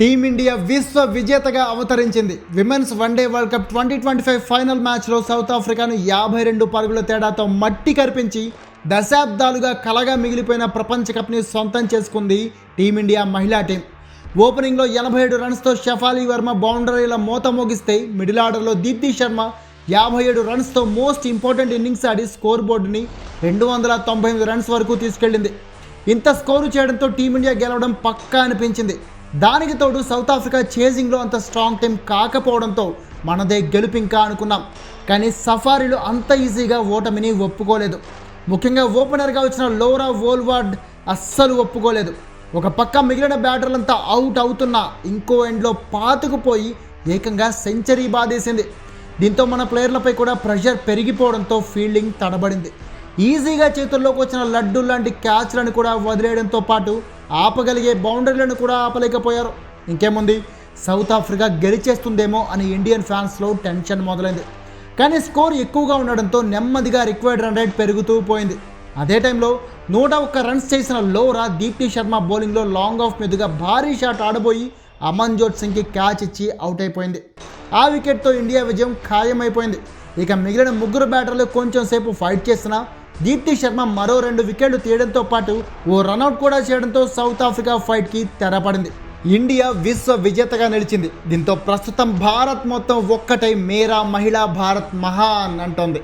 Team India విశ్వ విజేతగా అవతరించింది. Women's one day world cup twenty twenty five final మ్యాచ్లో సౌత్ ఆఫ్రికాను యాభై రెండు పరుగుల తేడాతో మట్టి కరిపించి దశాబ్దాలుగా కలగా మిగిలిపోయిన ప్రపంచ కప్ని సొంతం చేసుకుంది టీమిండియా మహిళా టీం. ఓపెనింగ్లో ఎనభై ఏడు రన్స్తో షఫాలి వర్మ బౌండరీల మోత మోగిస్తే మిడిల్ ఆర్డర్లో దీప్తి శర్మ యాభై ఏడు రన్స్తో మోస్ట్ ఇంపార్టెంట్ ఇన్నింగ్స్ ఆడి స్కోర్ బోర్డుని రెండు వందల తొంభై ఎనిమిది రన్స్ వరకు తీసుకెళ్ళింది. ఇంత స్కోరు చేయడంతో టీమిండియా గెలవడం పక్కా అనిపించింది. దానికి తోడు సౌత్ ఆఫ్రికా చేజింగ్లో అంత స్ట్రాంగ్ టీం కాకపోవడంతో మనదే గెలుపు ఇంకా అనుకున్నాం. కానీ సఫారీలు అంత ఈజీగా ఓటమిని ఒప్పుకోలేదు. ముఖ్యంగా ఓపెనర్గా వచ్చిన లోరా వోల్వార్డ్ అస్సలు ఒప్పుకోలేదు. ఒక పక్క మిగిలిన బ్యాటర్లంతా అవుట్ అవుతున్నా ఇంకో ఎండ్లో పాతుకుపోయి ఏకంగా సెంచరీ బాధేసింది. దీంతో మన ప్లేయర్లపై కూడా ప్రెషర్ పెరిగిపోవడంతో ఫీల్డింగ్ తడబడింది. ఈజీగా చేతుల్లోకి వచ్చిన లడ్డు లాంటి క్యాచ్లను కూడా వదిలేయడంతో పాటు ఆపగలిగే బౌండరీలను కూడా ఆపలేకపోయారు. ఇంకేముంది? సౌత్ ఆఫ్రికా గెలిచేస్తుందేమో అని ఇండియన్ ఫ్యాన్స్లో టెన్షన్ మొదలైంది. కానీ స్కోర్ ఎక్కువగా ఉండడంతో నెమ్మదిగా రిక్వైర్డ్ రన్ రేట్ పెరుగుతూ పోయింది. అదే టైంలో నూట ఒక్క రన్స్ చేసిన లోరా దీప్తి శర్మ బౌలింగ్లో లాంగ్ ఆఫ్ మీదుగా భారీ షాట్ ఆడబోయి అమన్జోత్ సింగ్కి క్యాచ్ ఇచ్చి అవుట్ అయిపోయింది. ఆ వికెట్తో ఇండియా విజయం ఖాయమైపోయింది. ఇక మిగిలిన ముగ్గురు బ్యాటర్లు కొంచెం సేపు ఫైట్ చేసినా దీప్తి శర్మ మరో రెండు వికెట్లు తీయడంతో పాటు ఓ రనౌట్ కూడా చేయడంతో సౌత్ ఆఫ్రికా ఫైట్కి తెరపడింది. ఇండియా విశ్వ విజేతగా నిలిచింది. దీంతో ప్రస్తుతం భారత్ మొత్తం ఒక్కటై మేరా మహిళా భారత్ మహాన్ అంటోంది.